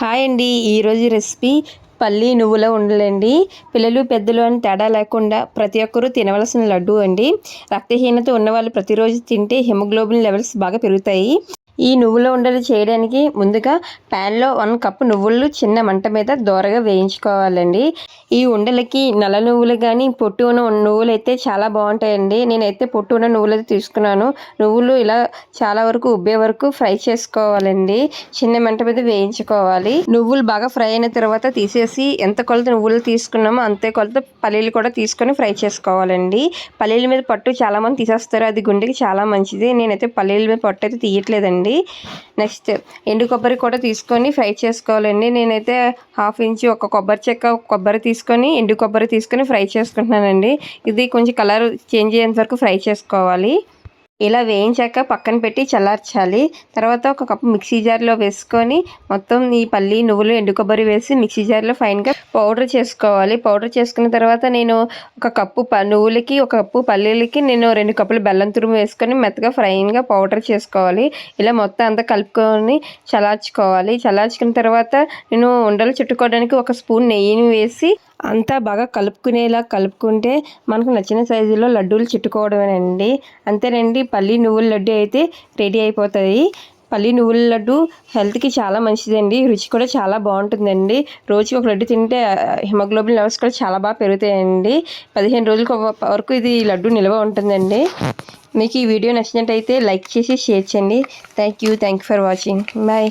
Hi అండి. ఈరోజు recipe పల్లి నువ్వుల ఉండలండి. పిల్లలు పెద్దలు అని తేడా లేకుండా ప్రతి ఒక్కరూ తినవలసిన లడ్డు అండి. రక్తహీనత ఉన్నవాళ్ళు ప్రతిరోజు తింటే హిమోగ్లోబిన్ లెవెల్స్ బాగా పెరుగుతాయి. ఈ నువ్వుల ఉండలు చేయడానికి ముందుగా ప్యాన్లో వన్ కప్పు నువ్వులు చిన్న మంట మీద దోరగా వేయించుకోవాలండి. ఈ ఉండలకి నల్ల నువ్వులు కానీ పొట్టు ఉన్న నువ్వులు అయితే చాలా బాగుంటాయండి. నేనైతే పొట్టు ఉన్న నువ్వులు అయితే తీసుకున్నాను. నువ్వులు ఇలా చాలా వరకు ఉబ్బే వరకు ఫ్రై చేసుకోవాలండి. చిన్న మంట మీద వేయించుకోవాలి. నువ్వులు బాగా ఫ్రై అయిన తర్వాత తీసేసి ఎంత కొలత నువ్వులు తీసుకున్నామో అంతే కొలత పల్లీలు కూడా తీసుకొని ఫ్రై చేసుకోవాలండి. పల్లీల మీద పట్టు చాలామంది తీసేస్తారు. అది గుండెకి చాలా మంచిది. నేనైతే పల్లీల మీద పట్టు అయితే తీయట్లేదండి. నెక్స్ట్ ఎండు కొబ్బరి కూడా తీసుకొని ఫ్రై చేసుకోవాలండి. నేనైతే హాఫ్ ఇంచ్ ఒక కొబ్బరి చెక్క కొబ్బరి తీసుకొని ఎండు కొబ్బరి తీసుకొని ఫ్రై చేసుకుంటున్నానండి. ఇది కొంచెం కలర్ చేంజ్ అయ్యేంత వరకు ఫ్రై చేసుకోవాలి. ఇలా వేయించాక పక్కన పెట్టి చల్లార్చాలి. తర్వాత ఒక కప్పు మిక్సీ జార్లో వేసుకొని మొత్తం ఈ పల్లి నువ్వులు ఎండు కొబ్బరి వేసి మిక్సీ జార్లో ఫైన్గా పౌడర్ చేసుకోవాలి. పౌడర్ చేసుకున్న తర్వాత నేను ఒక కప్పు ప నువ్వులకి ఒక కప్పు పల్లీలకి నేను రెండు కప్పులు బెల్లం తురుము వేసుకొని మెత్తగా ఫ్రైన్గా పౌడర్ చేసుకోవాలి. ఇలా మొత్తం అంతా కలుపుకొని చల్లార్చుకోవాలి. చల్లార్చుకున్న తర్వాత నేను ఉండలు చుట్టుకోవడానికి ఒక స్పూన్ నెయ్యిని వేసి అంతా బాగా కలుపుకునేలా కలుపుకుంటే మనకు నచ్చిన సైజులో లడ్డూలు చుట్టుకోవడమేనండి. అంతేనండి పల్లి నువ్వుల లడ్డు అయితే రెడీ అయిపోతుంది. పల్లి నువ్వుల లడ్డు హెల్త్కి చాలా మంచిదండి రుచి కూడా చాలా బాగుంటుందండి. రోజుకి ఒక లడ్డు తింటే హిమోగ్లోబిన్ లెవెల్స్ కూడా చాలా బాగా పెరుగుతాయండి. పదిహేను రోజులకు వరకు ఇది లడ్డు నిల్వ ఉంటుందండి. మీకు ఈ వీడియో నచ్చినట్టయితే లైక్ చేసి షేర్ చేయండి. Thank you thank you for watching. Bye.